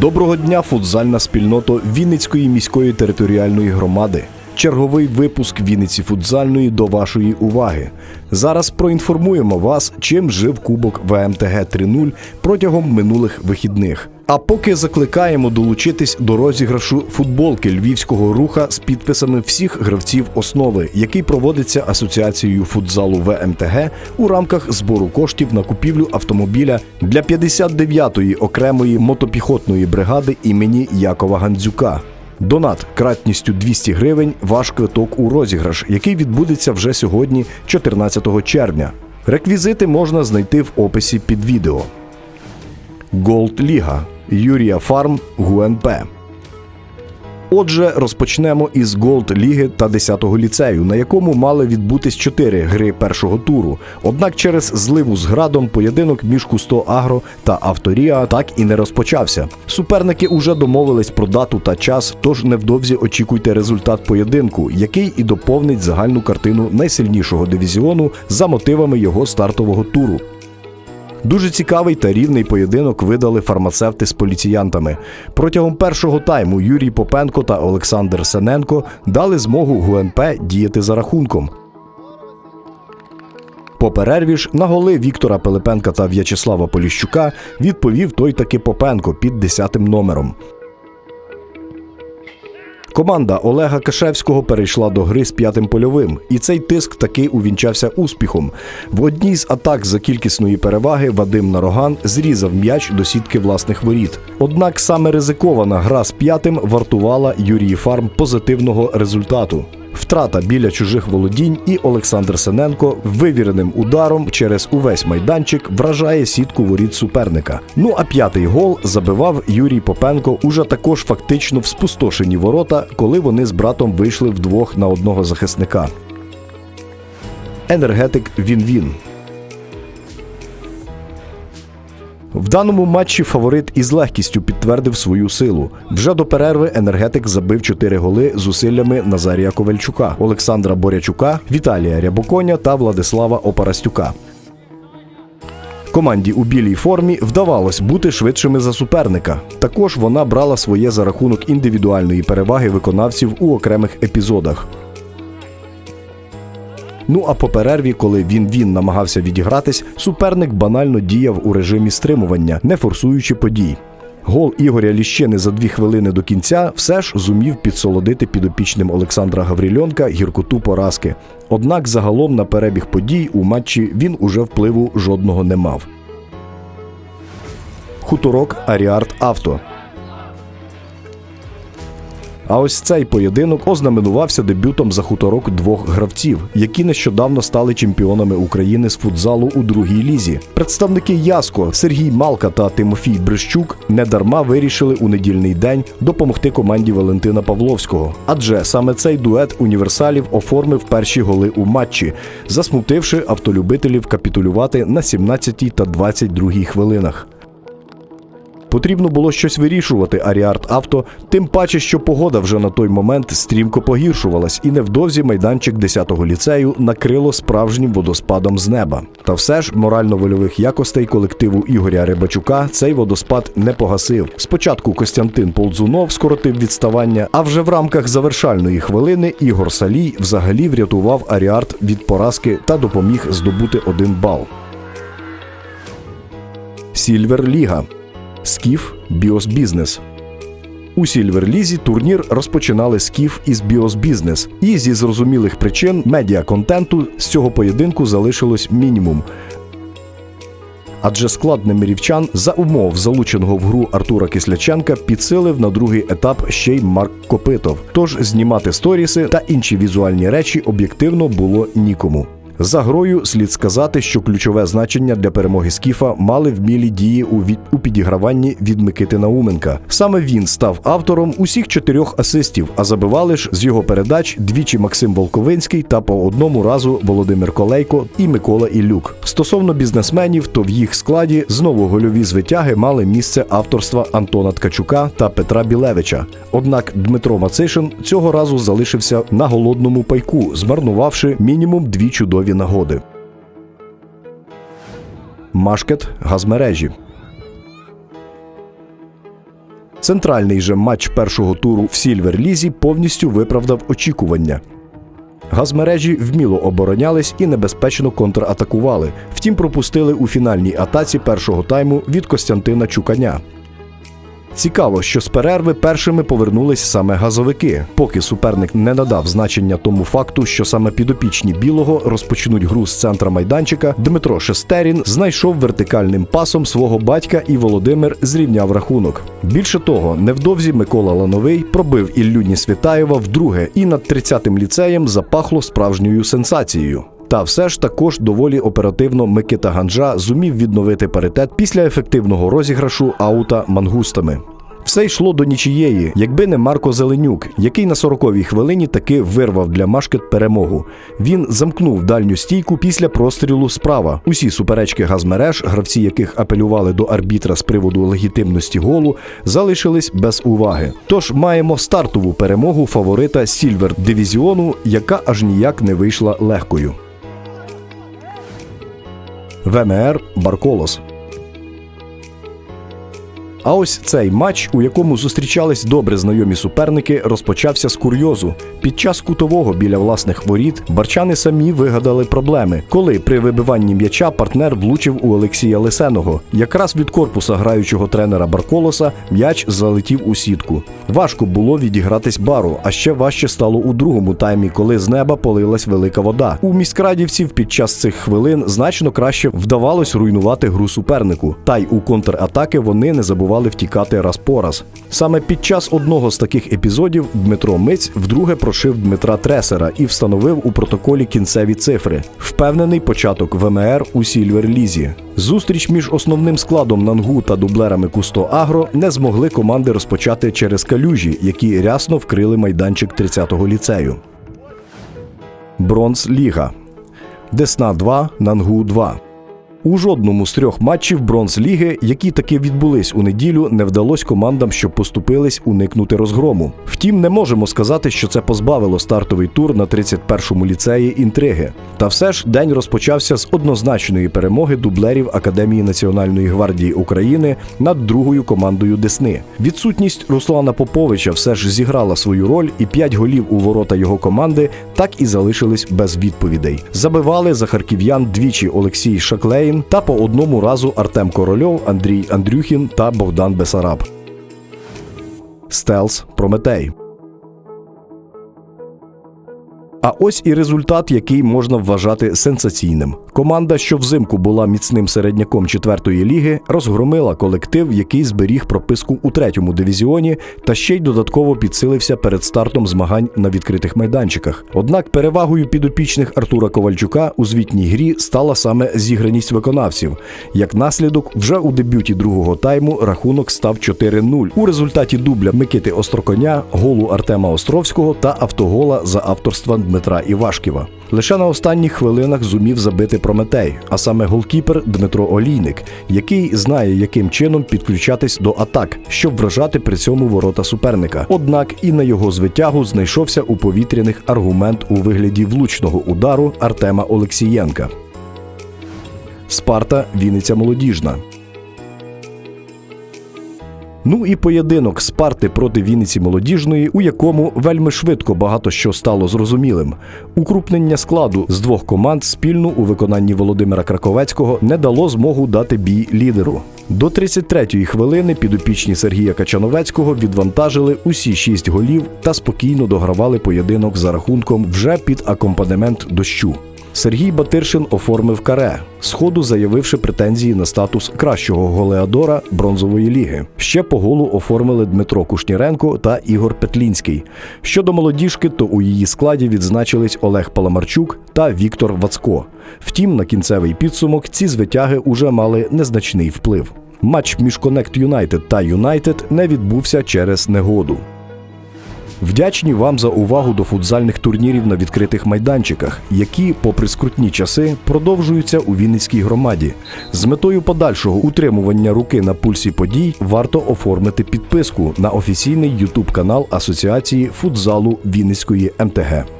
Доброго дня, футзальна спільнота Вінницької міської територіальної громади. Черговий випуск Вінниці футзальної до вашої уваги. Зараз проінформуємо вас, чим жив Кубок ВМТГ 3.0 протягом минулих вихідних. А поки закликаємо долучитись до розіграшу футболки львівського руха з підписами всіх гравців основи, який проводиться асоціацією футзалу ВМТГ у рамках збору коштів на купівлю автомобіля для 59-ї окремої мотопіхотної бригади імені Якова Гандзюка. Донат кратністю 200 гривень ваш квиток у розіграш, який відбудеться вже сьогодні, 14 червня. Реквізити можна знайти в описі під відео. Голд Ліга Юрія Фарм ГУНП. Отже, розпочнемо із Голд Ліги та 10-го ліцею, на якому мали відбутись 4 гри першого туру. Однак через зливу з градом поєдинок між Кусто Агро та Авторіа так і не розпочався. Суперники уже домовились про дату та час, тож невдовзі очікуйте результат поєдинку, який і доповнить загальну картину найсильнішого дивізіону за мотивами його стартового туру. Дуже цікавий та рівний поєдинок видали фармацевти з поліціянтами. Протягом першого тайму Юрій Попенко та Олександр Сененко дали змогу ГУНП діяти за рахунком. По перерві ж на голи Віктора Пилипенка та В'ячеслава Поліщука відповів той таки Попенко під 10-тим номером. Команда Олега Кашевського перейшла до гри з п'ятим польовим, і цей тиск таки увінчався успіхом. В одній з атак за кількісної переваги Вадим Нароган зрізав м'яч до сітки власних воріт. Однак саме ризикована гра з п'ятим вартувала Юрії Фарм позитивного результату. Втрата біля чужих володінь і Олександр Сененко вивіреним ударом через увесь майданчик вражає сітку воріт суперника. Ну а п'ятий гол забивав Юрій Попенко уже також фактично в спустошені ворота, коли вони з братом вийшли вдвох на одного захисника. Енергетик він-він. В даному матчі фаворит із легкістю підтвердив свою силу. Вже до перерви енергетик забив 4 голи зусиллями Назарія Ковальчука, Олександра Борячука, Віталія Рябоконя та Владислава Опарастюка. Команді у білій формі вдавалось бути швидшими за суперника. Також вона брала своє за рахунок індивідуальної переваги виконавців у окремих епізодах. Ну а по перерві, коли він він намагався відігратись, суперник банально діяв у режимі стримування, не форсуючи подій. Гол Ігоря Ліщини за дві хвилини до кінця все ж зумів підсолодити підопічним Олександра Гаврильонка гіркоту поразки. Однак загалом на перебіг подій у матчі він уже впливу жодного не мав. Хуторок Аріарт Авто. А ось цей поєдинок ознаменувався дебютом за хуторок двох гравців, які нещодавно стали чемпіонами України з футзалу у другій лізі. Представники Яско Сергій Малка та Тимофій Брищук недарма вирішили у недільний день допомогти команді Валентина Павловського. Адже саме цей дует універсалів оформив перші голи у матчі, засмутивши автолюбителів капітулювати на 17 та 22 хвилинах. Потрібно було щось вирішувати Аріарт Авто, тим паче, що погода вже на той момент стрімко погіршувалась, і невдовзі майданчик 10-го ліцею накрило справжнім водоспадом з неба. Та все ж морально-вольових якостей колективу Ігоря Рибачука цей водоспад не погасив. Спочатку Костянтин Полдзунов скоротив відставання, а вже в рамках завершальної хвилини Ігор Салій взагалі врятував Аріарт від поразки та допоміг здобути один бал. Сільвер Ліга Скіф Біос Бізнес. У Сільверлізі турнір розпочинали Скіф із Біос Бізнес, і зі зрозумілих причин медіа-контенту з цього поєдинку залишилось мінімум. Адже склад немирівчан за умов залученого в гру Артура Кисляченка підсилив на другий етап ще й Марк Копитов. Тож знімати сторіси та інші візуальні речі об'єктивно було нікому. За грою слід сказати, що ключове значення для перемоги Скіфа мали вмілі дії у, від... у підіграванні від Микити Науменка. Саме він став автором усіх чотирьох асистів, а забивали ж з його передач двічі Максим Волковинський та по одному разу Володимир Колейко і Микола Ілюк. Стосовно бізнесменів, то в їх складі знову гольові звитяги мали місце авторства Антона Ткачука та Петра Білевича. Однак Дмитро Мацишин цього разу залишився на голодному пайку, змарнувавши мінімум дві чудові нагоди. Машкет газмережі. Центральний же матч першого туру в Сільвер Лізі повністю виправдав очікування. Газмережі вміло оборонялись і небезпечно контратакували. Втім, пропустили у фінальній атаці першого тайму від Костянтина Чуканя. Цікаво, що з перерви першими повернулись саме газовики, поки суперник не надав значення тому факту, що саме підопічні білого розпочнуть гру з центра майданчика. Дмитро Шестерін знайшов вертикальним пасом свого батька, і Володимир зрівняв рахунок. Більше того, невдовзі Микола Лановий пробив Іллю Нісвітаєва вдруге, і над 30-тим ліцеєм запахло справжньою сенсацією. Та все ж також доволі оперативно Микита Ганджа зумів відновити паритет після ефективного розіграшу аута мангустами. Все йшло до нічієї, якби не Марко Зеленюк, який на 40-й хвилині таки вирвав для Машкет перемогу. Він замкнув дальню стійку після прострілу справа. Усі суперечки газмереж, гравці яких апелювали до арбітра з приводу легітимності голу, залишились без уваги. Тож маємо стартову перемогу фаворита Сільвер дивізіону, яка аж ніяк не вийшла легкою. ВМР Барколос. А ось цей матч, у якому зустрічались добре знайомі суперники, розпочався з курйозу. Під час кутового біля власних воріт барчани самі вигадали проблеми, коли при вибиванні м'яча партнер влучив у Олексія Лисеного. Якраз від корпуса граючого тренера Барколоса м'яч залетів у сітку. Важко було відігратись бару, а ще важче стало у другому таймі, коли з неба полилась велика вода. У міськрадівців під час цих хвилин значно краще вдавалось руйнувати гру супернику, та й у контратаки вони не забували втікати раз по раз. Саме під час одного з таких епізодів Дмитро Миць вдруге прошив Дмитра Тресера і встановив у протоколі кінцеві цифри. Впевнений початок ВМР у Сільвер Лізі. Зустріч між основним складом Нангу та дублерами Кусто Агро не змогли команди розпочати через калюжі, які рясно вкрили майданчик 30-го ліцею. Бронз Ліга. Десна 2, Нангу 2. У жодному з трьох матчів бронз ліги, які таки відбулись у неділю, не вдалось командам, що поступились, уникнути розгрому. Втім, не можемо сказати, що це позбавило стартовий тур на 31-му ліцеї інтриги. Та все ж день розпочався з однозначної перемоги дублерів Академії Національної гвардії України над другою командою Десни. Відсутність Руслана Поповича все ж зіграла свою роль, і п'ять голів у ворота його команди так і залишились без відповідей. Забивали за харків'ян двічі Олексій Шаклейн та по одному разу Артем Корольов, Андрій Андрюхін та Богдан Бесараб. Стелс Прометей. А ось і результат, який можна вважати сенсаційним. Команда, що взимку була міцним середняком четвертої ліги, розгромила колектив, який зберіг прописку у третьому дивізіоні, та ще й додатково підсилився перед стартом змагань на відкритих майданчиках. Однак перевагою підопічних Артура Ковальчука у звітній грі стала саме зіграність виконавців. Як наслідок, вже у дебюті другого тайму рахунок став 4-0 у результаті дубля Микити Остроконя, голу Артема Островського та автогола за авторства Дмитра Івашківа. Лише на останніх хвилинах зумів забити Прометей, а саме голкіпер Дмитро Олійник, який знає, яким чином підключатись до атак, щоб вражати при цьому ворота суперника. Однак і на його звитягу знайшовся у повітряних аргумент у вигляді влучного удару Артема Олексієнка. Спарта Вінниця Молодіжна. Ну і поєдинок Спарти проти Вінниці молодіжної, у якому вельми швидко багато що стало зрозумілим. Укрупнення складу з двох команд спільно у виконанні Володимира Краковецького не дало змогу дати бій лідеру. До 33-ї хвилини підопічні Сергія Качановецького відвантажили усі шість голів та спокійно догравали поєдинок за рахунком вже під акомпанемент дощу. Сергій Батиршин оформив каре, сходу заявивши претензії на статус кращого голеадора бронзової ліги. Ще по голу оформили Дмитро Кушніренко та Ігор Петлінський. Щодо молодіжки, то у її складі відзначились Олег Паламарчук та Віктор Вацко. Втім, на кінцевий підсумок ці звитяги уже мали незначний вплив. Матч між Connect United та Юнайтед не відбувся через негоду. Вдячні вам за увагу до футзальних турнірів на відкритих майданчиках, які, попри скрутні часи, продовжуються у Вінницькій громаді. З метою подальшого утримування руки на пульсі подій варто оформити підписку на офіційний ютуб канал Асоціації футзалу Вінницької МТГ.